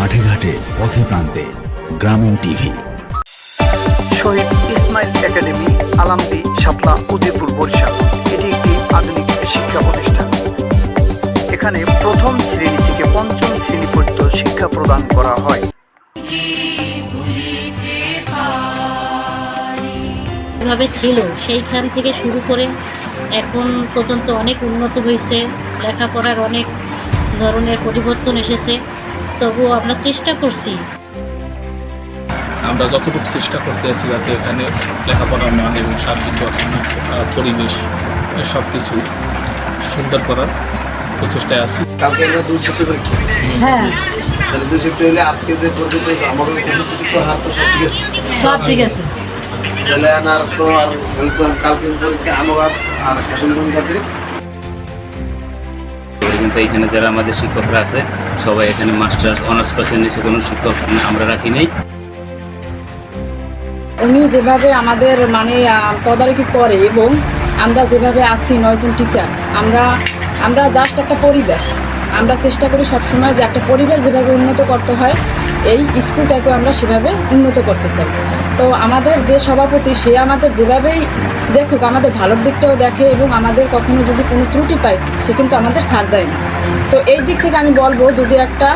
মাঠে ঘাটে পথে প্রান্তে গ্রামীণ টিভি। শহীদ ইসমাইল একাডেমি আলামদি শাপলা উদয়পুর বরিশাল। এটি একটি আধুনিক শিক্ষা প্রতিষ্ঠান। এখানে প্রথম শ্রেণি থেকে পঞ্চম শ্রেণি পর্যন্ত শিক্ষা প্রদান করা হয়। যেভাবে ছিল। সেইখান থেকে শুরু করে এখন পর্যন্ত অনেক উন্নত হয়েছে। লেখাপড়ার অনেক ধরনের পরিবর্তন এসেছে। তবুও আমরা চেষ্টা করছি। আমরা যতটুকু চেষ্টা করতে আছি যাতে এখানে লেখাপড়ার মান এবং গঠন পরিবেশ সব কিছু সুন্দর করার প্রচেষ্টায় আছি। কালকে আমরা দুই শিফটে পরীক্ষা হ্যাঁ। তাহলে দুই হলে আজকে যে পরীক্ষা হয়েছে আমাদের উপস্থিত তো হার তো সব ঠিক আছে। সব ঠিক আছে। তাহলে আর তো আর কালকে- পরীক্ষা আমার আর শাসন পরীক্ষাতে কিন্তু এখানে যারা আমাদের শিক্ষকরা আছে, সবাই এখানে মাস্টার্স, অনার্স পাশের নিচে কোনো শিক্ষক আমরা রাখি নেই। উনি যেভাবে আমাদের মানে তদারকি করে এবং আমরা যেভাবে আছি নয়জন টিচার, আমরা আমরা জাস্ট একটা পরিবেশ। আমরা চেষ্টা করি সবসময় যে একটা পরিবেশ যেভাবে উন্নত করতে হয় এই স্কুলটাকে আমরা সেভাবে উন্নত করতে চাই। তো আমাদের যে সভাপতি, সে আমাদের যেভাবেই দেখুক, আমাদের ভালোর দিকটাও দেখে এবং আমাদের কখনো যদি কোনো ত্রুটি পায়, সে কিন্তু আমাদের সার দেয় না। তো এই দিক থেকে আমি বলব, যদি একটা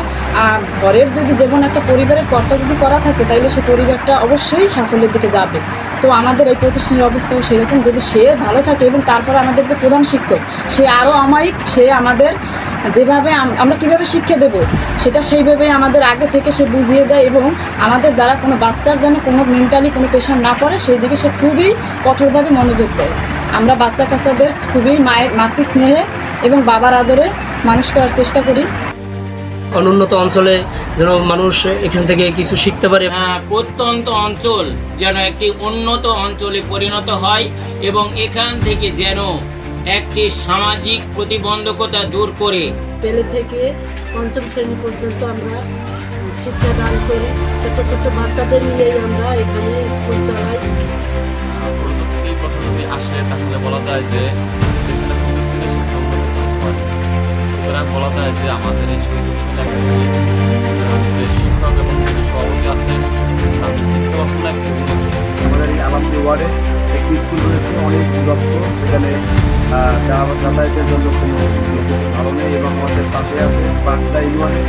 ঘরের যদি যেমন একটা পরিবারের কর্তা যদি করা থাকে, তাইলে সে পরিবারটা অবশ্যই সাফল্যের দিকে যাবে। তো আমাদের এই প্রতিষ্ঠানের অবস্থাও সেরকম। যদি সে ভালো থাকে এবং তারপর আমাদের যে প্রধান শিক্ষক, সে আরও আমায়িক সে আমাদের যেভাবে আমরা কীভাবে শিক্ষা দেব সেটা সেইভাবে আমাদের আগে থেকে সে বুঝিয়ে দেয় এবং আমাদের দ্বারা কোনো বাচ্চার যেন কোনো মেন্টালি কোনো প্রেশার না পড়ে সেই দিকে সে খুবই কঠোরভাবে মনোযোগ দেয়। আমরা বাচ্চা কাচ্চাদের খুবই মায়ের মাতৃ স্নেহে এবং বাবার আদরে মানুষ করার চেষ্টা করি। অনুন্নত অঞ্চলে যেন মানুষ এখান থেকে কিছু শিখতে পারে। প্রত্যন্ত অঞ্চল যেন একটি উন্নত অঞ্চলে পরিণত হয় এবং এখান থেকে যেন একটি সামাজিক প্রতিবন্ধকতা দূর করে। পেলে থেকে পঞ্চম শ্রেণি পর্যন্ত আমরা শিক্ষাদান করি। ছোট ছোট বাচ্চাদের নিয়েই আমরা এখানে স্কুল চালাই। যদি আসে তাহলে বলা যায় যে শিক্ষা সুতরাং বলা যায় যে আমাদের এই যে শিক্ষক এবং সভাপতি আছেন তাদের শিক্ষা আমাদের এই আলামদি ওয়ার্ডে যাতায়াতের জন্য কোনো ভালো নেই এবং আমাদের পাশে আছে বাগদা ইউনিয়নে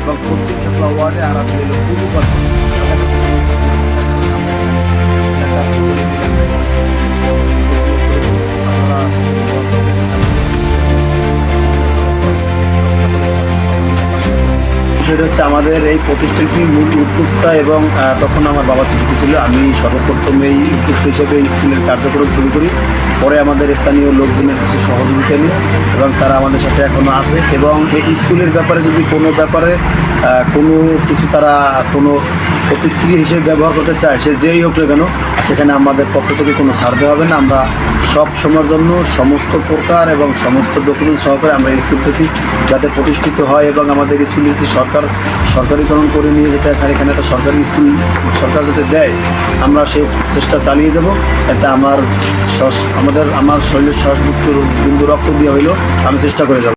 এবং পশ্চিম ওয়ার্ডে আর আছে হলো পূর্ব সেটা হচ্ছে আমাদের এই প্রতিষ্ঠানটি মূল উদ্যোক্তা এবং তখন আমার বাবা চিঠিতে ছিল। আমি সর্বপ্রথম এই উদ্যোক্তা হিসেবে এই স্কুলের কার্যক্রম শুরু করি। পরে আমাদের স্থানীয় লোকজনের কিছু সহযোগিতা নিই এবং তারা আমাদের সাথে এখনও আসে এবং এই স্কুলের ব্যাপারে যদি কোনো ব্যাপারে কোনো কিছু তারা কোনো প্রতিক্রিয়া হিসেবে ব্যবহার করতে চায়, সে যেই হোক না কেন, সেখানে আমাদের পক্ষ থেকে কোনো ছাড় দেওয়া হবে না। আমরা সব সময়ের জন্য সমস্ত প্রকার এবং সমস্ত ডকুমেন্ট সহকারে আমরা স্কুল থেকে যাতে প্রতিষ্ঠিত হয় এবং আমাদের স্কুল যদি সরকার সরকারিকরণ করে নিয়ে যেতে এখানে এখানে একটা সরকারি স্কুল সরকার যাতে দেয়, আমরা সেই চেষ্টা চালিয়ে যাব। এতে আমার আমাদের আমার শরীরের শ্বাস বিন্দু রক্ত দিয়ে হইলেও আমি চেষ্টা করে যাব।